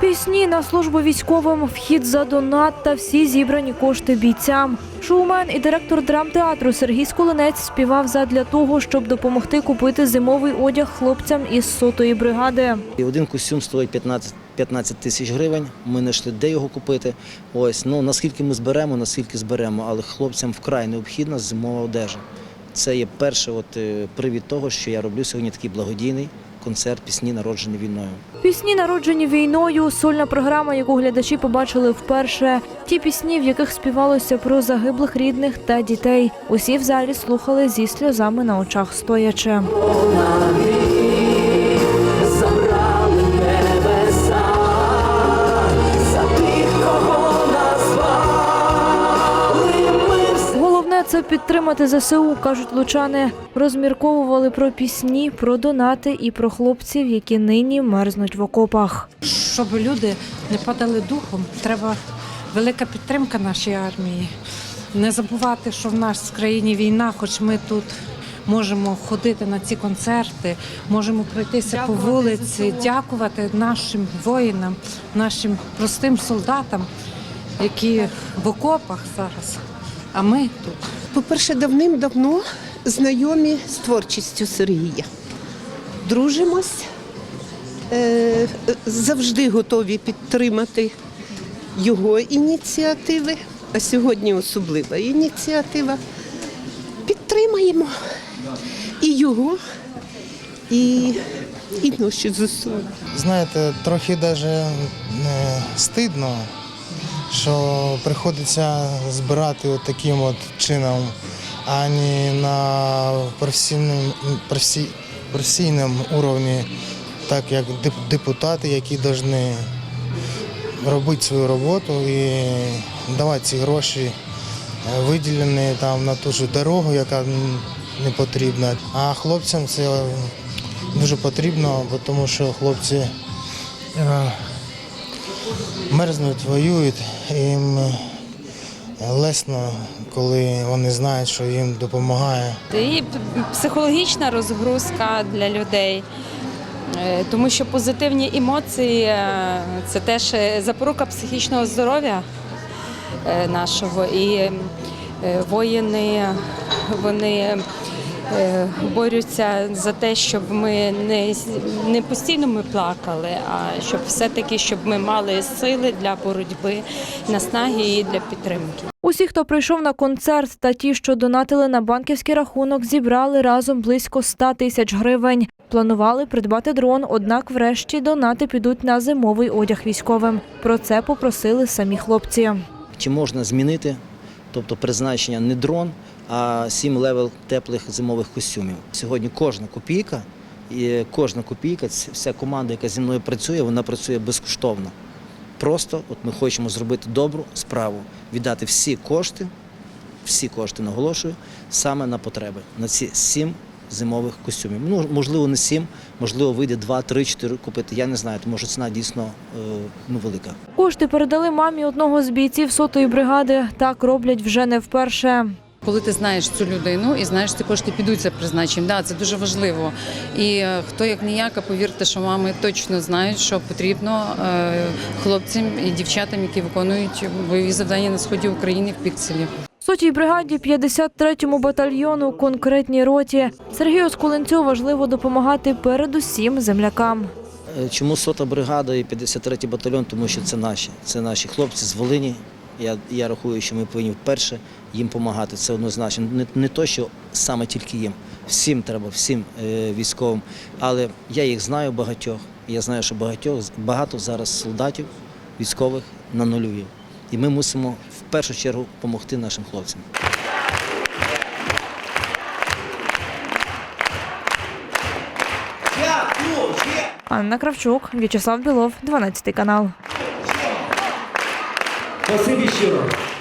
Пісні на службу військовим, вхід за донат та всі зібрані кошти бійцям. Шоумен і директор драмтеатру Сергій Скулинець співав задля того, щоб допомогти купити зимовий одяг хлопцям із сотої бригади. І один костюм стоїть 15, 15 тисяч гривень. Ми знайшли, де його купити. Ось ну наскільки ми зберемо, наскільки зберемо, але хлопцям вкрай необхідна зимова одежа. Це є перший от е, привід того, що я роблю сьогодні такий благодійний концерт пісні народжені війною. Пісні, народжені війною, сольна програма, яку глядачі побачили вперше. Ті пісні, в яких співалося про загиблих рідних та дітей. Усі в залі слухали зі сльозами на очах стоячи. Підтримати ЗСУ, кажуть лучани. Розмірковували про пісні, про донати і про хлопців, які нині мерзнуть в окопах. Щоб люди не падали духом, треба велика підтримка нашій армії. Не забувати, що в нас в країні війна, хоч ми тут можемо ходити на ці концерти, можемо пройтися по вулиці, дякувати нашим воїнам, нашим простим солдатам, які в окопах зараз. А ми тут. По-перше, давним-давно знайомі з творчістю Сергія. Дружимось, е, завжди готові підтримати його ініціативи, а сьогодні особлива ініціатива. Підтримаємо і його, і, і наші ЗСУ. Знаєте, трохи даже не стидно, що приходиться збирати от таким от чином, а не на професійному, професі- професійному уровні, так як депутати, які повинні робити свою роботу і давати ці гроші е, виділені там на ту ж дорогу, яка не потрібна. А хлопцям це дуже потрібно, тому що хлопці е, мерзнуть, воюють, їм е, лесно, коли вони знають, що їм допомагає. І психологічна розгрузка для людей, Е, тому що позитивні емоції е, це теж запорука психічного здоров'я нашого. І воїни вони борються за те, щоб ми не, не постійно ми плакали, а щоб все-таки щоб ми мали сили для боротьби, наснаги і для підтримки. Усі, хто прийшов на концерт, та ті, що донатили на банківський рахунок, зібрали разом близько 100 тисяч гривень. Планували придбати дрон, однак, врешті, донати підуть на зимовий одяг військовим. Про це попросили самі хлопці. Чи можна змінити, тобто призначення не дрон, а сім левел теплих зимових костюмів. Сьогодні кожна копійка, і кожна копійка, вся команда, яка зі мною працює, вона працює безкоштовно. Просто от ми хочемо зробити добру справу, віддати всі кошти, всі кошти наголошую, саме на потреби, на ці сім зимових костюмів. Ну, можливо, не сім, можливо, вийде два, три, чотири купити. Я не знаю, тому що ціна дійсно е, ну, велика. Кошти передали мамі одного з бійців сотої бригади. Так роблять вже не вперше. Коли ти знаєш цю людину і знаєш, ці кошти підуть за призначенням, да, це дуже важливо. І е, хто як ніяка, повірте, що мами точно знають, що потрібно е, хлопцям і дівчатам, які виконують бойові завдання на сході України в пікселі. Сотій бригаді 53-му батальйону конкретній роті Сергію Скуленцю важливо допомагати передусім землякам. Е, Чому сота бригада і 53-й батальйон? Тому що це наші. Це наші хлопці з Волині. Я, я рахую, що ми повинні вперше їм допомагати. Це однозначно. Не, не то, що саме тільки їм. Всім треба, всім е, військовим. Але я їх знаю багатьох. Я знаю, що багатьох, багато зараз солдатів, військових на нульові. І ми мусимо в першу чергу допомогти нашим хлопцям. Анна Кравчук, В'ячеслав Білов, 12 канал. Você vestiu.